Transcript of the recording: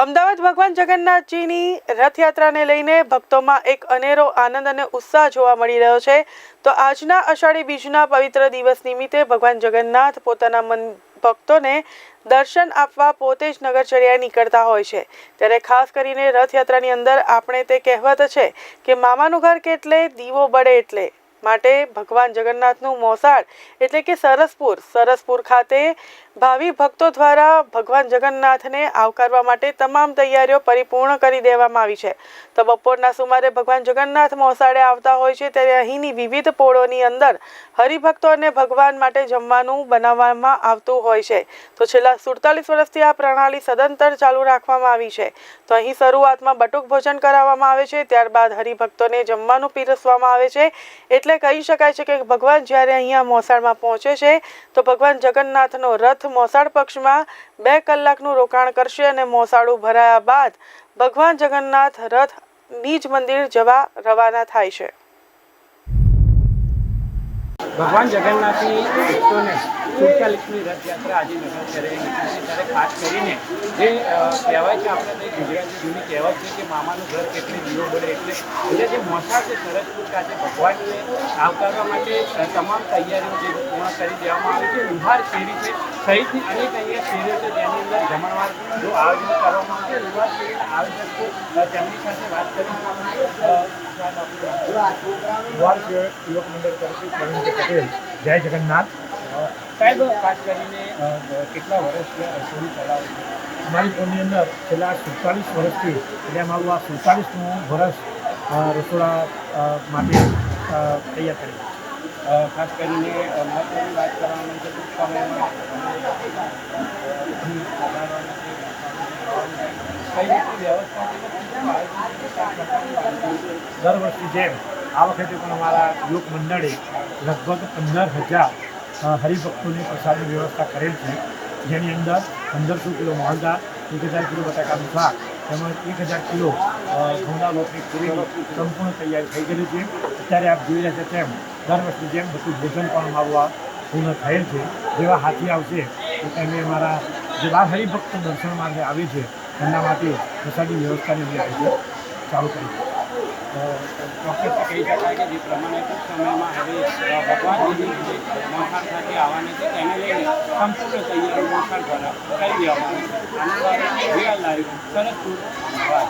અમદાવાદ ભગવાન જગન્નાથજીની રથયાત્રાને લઈને ભક્તોમાં એક અનેરો આનંદ અને ઉત્સાહ જોવા મળી રહ્યો છે. તો આજના અષાઢી બીજના પવિત્ર દિવસ નિમિત્તે ભગવાન જગન્નાથ પોતાના મન ભક્તોને દર્શન આપવા પોતે જ નગરચર્યા નીકળતા હોય છે. ત્યારે ખાસ કરીને રથયાત્રાની અંદર આપણે તે કહેવત છે કે, મામાનું ઘર કેટલે, દીવો બળે એટલે. માટે ભગવાન જગન્નાથનું મોસાળ એટલે કે સરસપુર સરસપુર ખાતે ભાવિ ભક્તો દ્વારા ભગવાન જગન્નાથને આવકારવા માટે તમામ તૈયારીઓ પરિપૂર્ણ કરી દેવામાં આવી છે. તો બપોરના સુમારે ભગવાન જગન્નાથ મોસાળે આવતા હોય છે ત્યારે અહીંની વિવિધ પોળોની અંદર હરિભક્તો અને ભગવાન માટે જમવાનું બનાવવામાં આવતું હોય છે. તો છેલ્લા સુડતાલીસ વર્ષથી આ પ્રણાલી સદંતર ચાલુ રાખવામાં આવી છે. તો અહીં શરૂઆતમાં બટુક ભોજન કરાવવામાં આવે છે, ત્યારબાદ હરિભક્તોને જમવાનું પીરસવામાં આવે છે, એટલે કહી શકાય છે કે ભગવાન જ્યારે અહીંયા મોસાળમાં પહોંચે છે, તો ભગવાન જગન્નાથનો રથ મોસાળ પક્ષમાં બે કલાકનું રોકાણ કરશે અને મોસાળું ભરાયા બાદ ભગવાન જગન્નાથ રથ નીજ મંદિર જવા રવાના થાય છે. ભગવાન જગન્નાથની ભક્તોને સુડતાલીસમી રથયાત્રા આજે નગર કરેલી નીકળી ત્યારે ખાસ કરીને જે કહેવાય છે આપણે તે ગુજરાતી જૂની કહેવત છે કે મામાનું ઘર કેટલી દીવો બળે એટલે એટલે જે મોસા છે સરસપુર ખાતે ભગવાનને આવકારવા માટે તમામ તૈયારીઓ જે પૂર્ણ કરી દેવામાં આવી છે. ઉભાર શેરી છે. સહિતની અનેક અહીંયા શેરી જમણવાર કરવામાં આવે આયોજકો તેમની સાથે વાત અ, સાહેબ, યુવક મંડળ તરફથી પટેલ જય જગન્નાથ. સાહેબ ખાસ કરીને કેટલા વર્ષથી આ રસોઈ ચલાવો અમારી ફોનની અંદર છેલ્લા સુડતાલીસ વર્ષથી એટલે અમારું આ સુડતાલીસનું વર્ષ રસોડા માટે તૈયાર કરી ખાસ કરીને અ, મહત્વની વાત કરવાની છે ટૂંક સમયમાં અહીં પધારવાના છે, કઈ રીતની વ્યવસ્થા છે ને શું આયોજન છે, કયા પ્રકારનું આયોજન છે? દર વર્ષની જેમ આ વખતે પણ અમારા યુવક મંડળે લગભગ પંદર હજાર અ, હરિભક્તોની પ્રસાદની વ્યવસ્થા કરેલ છે જેની અંદર પંદરસો કિલો મોહનદાળ એક હજાર કિલો બટાકાનું શાક તેમજ એક હજાર કિલો અ, ઘઉંના લોટની પૂરીની સંપૂર્ણ તૈયારી થઈ ગયેલી છે અત્યારે આપ જોઈ રહ્યા છો તેમ દર વર્ષની જેમ બધું ભોજન પણ અમારું આ પૂર્ણ થયેલ છે. જેવા હાથી આવશે તો તેમને અમારા જે બાર હરિભક્તો દર્શન માટે આવે છે એમના માટે પ્રસાદી વ્યવસ્થાની જે આવવાની છે તેને લઈને સંપૂર્ણ તૈયારી મોસાળ દ્વારા કરી દેવામાં આવી આવે, અમદાવાદ